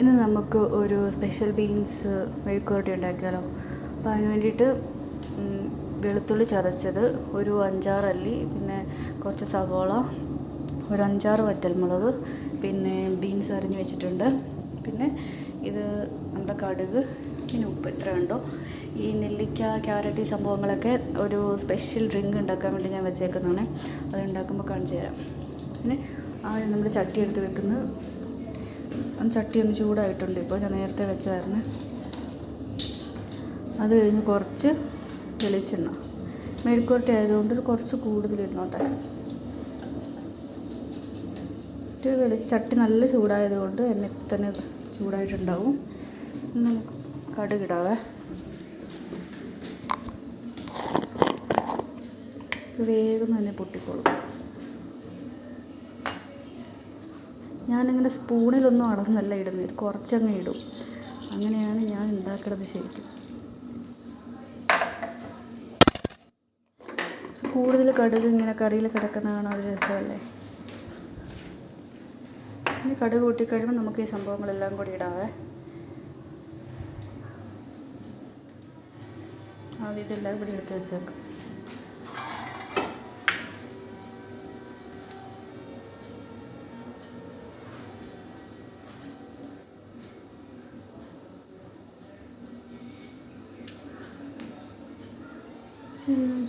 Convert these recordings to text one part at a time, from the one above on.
ഇന്ന് നമുക്ക് ഒരു സ്പെഷ്യൽ ബീൻസ് മെഴുക്കുവരട്ടി ഉണ്ടാക്കിയാലോ? അപ്പോൾ അതിന് വേണ്ടിയിട്ട് വെളുത്തുള്ളി ചതച്ചത് ഒരു അഞ്ചാറ് അല്ലി പിന്നെ കുറച്ച് സവോള ഒരു അഞ്ചാറ് വറ്റൽമുളക് പിന്നെ ബീൻസ് അരിഞ്ഞ് വെച്ചിട്ടുണ്ട്. പിന്നെ ഇത് നമ്മുടെ കടുക് പിന്നെ ഉപ്പ് ഇത്ര ഉണ്ടോ ഈ നെല്ലിക്ക ക്യാരറ്റ് സംഭവങ്ങളൊക്കെ ഒരു സ്പെഷ്യൽ ഡ്രിങ്ക് ഉണ്ടാക്കാൻ വേണ്ടി ഞാൻ വെച്ചേക്കുന്നതാണ്. അത് ഉണ്ടാക്കുമ്പോൾ കാണിച്ചു തരാം. പിന്നെ ആ നമ്മൾ ചട്ടി എടുത്ത് വെക്കുന്നത് ചട്ടി ഒന്ന് ചൂടായിട്ടുണ്ട്. ഇപ്പോൾ ഞാൻ നേരത്തെ വെച്ചായിരുന്നു അത് കഴിഞ്ഞ് കുറച്ച് വെളിച്ചെണ്ണ. മെഴുക്കുരട്ടി ആയതുകൊണ്ട് കുറച്ച് ഇടണോട്ടെ. ഒരു വെളിച്ച ചട്ടി നല്ല ചൂടായതുകൊണ്ട് ഇപ്പം തന്നെ ചൂടായിട്ടുണ്ടാവും. നമുക്ക് കടുകിടാവേ വേഗം തന്നെ പൊട്ടിക്കോളും. ഞാനിങ്ങനെ സ്പൂണിലൊന്നും അടന്നല്ല ഇടുന്നത് കുറച്ചങ്ങ് ഇടും. അങ്ങനെയാണ് ഞാൻ ഉണ്ടാക്കുന്നത് ശരിക്കും. കൂടുതൽ കടുക് ഇങ്ങനെ കറിയിൽ കിടക്കുന്നതാണ് ഒരു രസമല്ലേ? ഇനി കടുക് കൂട്ടിക്കഴിയുമ്പോൾ നമുക്ക് ഈ സംഭവങ്ങളെല്ലാം കൂടി ഇടാവേ. ആദ്യം ഇതെല്ലാം കൂടി എടുത്ത് വെച്ചേക്കാം.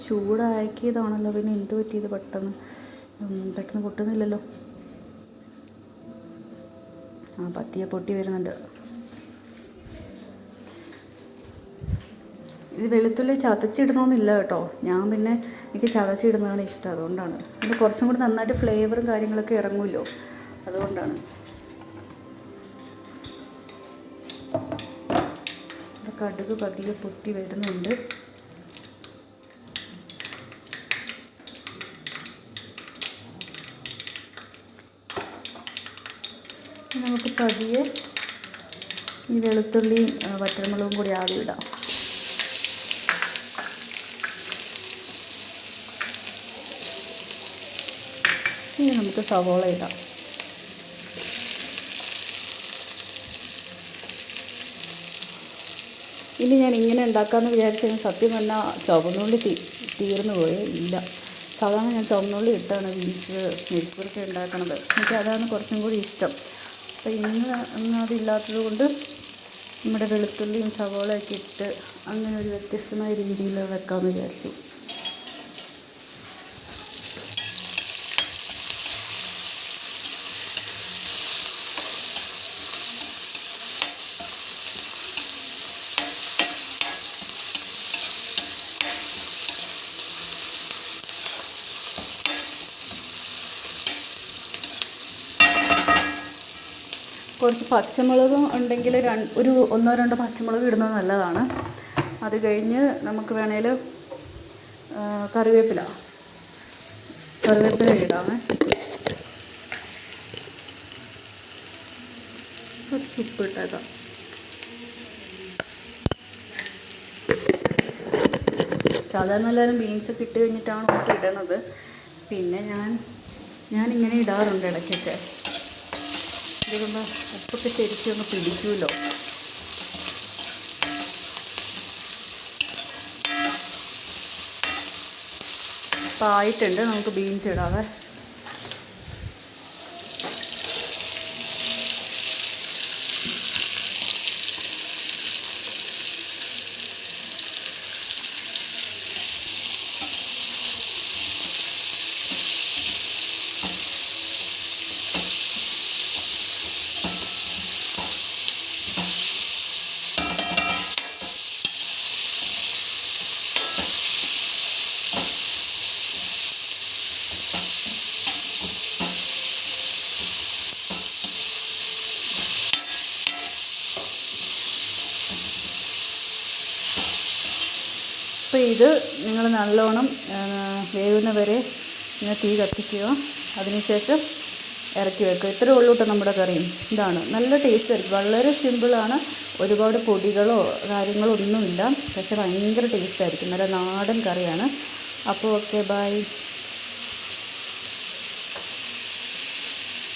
ചൂടാക്കിയതാണല്ലോ. പിന്നെ എന്ത് പറ്റിയത് പെട്ടെന്ന്? പെട്ടെന്ന് പൊട്ടുന്നില്ലല്ലോ. ആ പത്തിയെ പൊട്ടി വരുന്നുണ്ട്. ഇത് വെളുത്തുള്ളി ചതച്ചിടണമെന്നില്ല കേട്ടോ. ഞാൻ പിന്നെ എനിക്ക് ചതച്ചിടുന്നതാണ് ഇഷ്ടം. അതുകൊണ്ടാണ്. പിന്നെ കുറച്ചും കൂടി നന്നായിട്ട് ഫ്ലേവറും കാര്യങ്ങളൊക്കെ ഇറങ്ങുമല്ലോ. അതുകൊണ്ടാണ്. കടുക് പതിയെ പൊട്ടി വരുന്നുണ്ട്. നമുക്ക് പതിയെ ഈ വെളുത്തുള്ളിയും വറ്റൽമുളകും കൂടി ആദ്യം ഇടാം. ഇനി നമുക്ക് സവോള ഇടാം. ഇനി ഞാൻ ഇങ്ങനെ ഉണ്ടാക്കാമെന്ന് വിചാരിച്ചാൽ സത്യം പറഞ്ഞാൽ ചുവന്നുള്ളി തീ തീർന്നു പോയേ ഇല്ല. സാധാരണ ഞാൻ ചുവന്നുള്ളി ഇട്ടാണ് ബീൻസ് മെഴുക്കുപുരൊക്കെ ഉണ്ടാക്കണത്. എനിക്ക് അതാണ് കുറച്ചും കൂടി ഇഷ്ടം. അപ്പോൾ ഇന്ന് ഇന്ന് അതില്ലാത്തത് കൊണ്ട് നമ്മുടെ വെളുത്തുള്ളിയും സവോളയൊക്കെ ഇട്ട് അങ്ങനെ ഒരു വ്യത്യസ്തമായ രീതിയിൽ വെക്കാമെന്ന് വിചാരിച്ചു. കുറച്ച് പച്ചമുളകും ഉണ്ടെങ്കിൽ ഒരു ഒന്നോ രണ്ടോ പച്ചമുളക് ഇടുന്നത് നല്ലതാണ്. അത് കഴിഞ്ഞ് നമുക്ക് വേണേൽ കറിവേപ്പില കറിവേപ്പില ഇടാമേ കുറച്ച് ഉപ്പ് ഇട്ടേക്കാം. സാധാരണ എല്ലാവരും ബീൻസൊക്കെ ഇട്ട് കഴിഞ്ഞിട്ടാണ് ഉപ്പ് ഇടണത്. പിന്നെ ഞാൻ ഞാനിങ്ങനെ ഇടാറുണ്ട് ഇടയ്ക്കൊക്കെ. ഇതുകൊണ്ട് ഉപ്പൊക്കെ ശരിക്കും ഒന്ന് പിടിക്കുമല്ലോ. ഇപ്പം ആയിട്ടുണ്ട് നമുക്ക് ബീൻസ് ഇടാവേ. അപ്പോൾ ഇത് നിങ്ങൾ നല്ലോണം വേവുന്ന വരെ ഇങ്ങനെ തീ കത്തിക്കുക. അതിനുശേഷം ഇറക്കി വെക്കുക. ഇത്രയേ ഉള്ളൂ കേട്ടോ നമ്മുടെ കറിയും ഇതാണ്. നല്ല ടേസ്റ്റ് ആയിരിക്കും. വളരെ സിമ്പിളാണ് ഒരുപാട് പൊടികളോ കാര്യങ്ങളോ ഒന്നുമില്ല. പക്ഷെ ഭയങ്കര ടേസ്റ്റ് ആയിരിക്കും. നല്ല നാടൻ കറിയാണ്. അപ്പോൾ ഓക്കെ ബൈ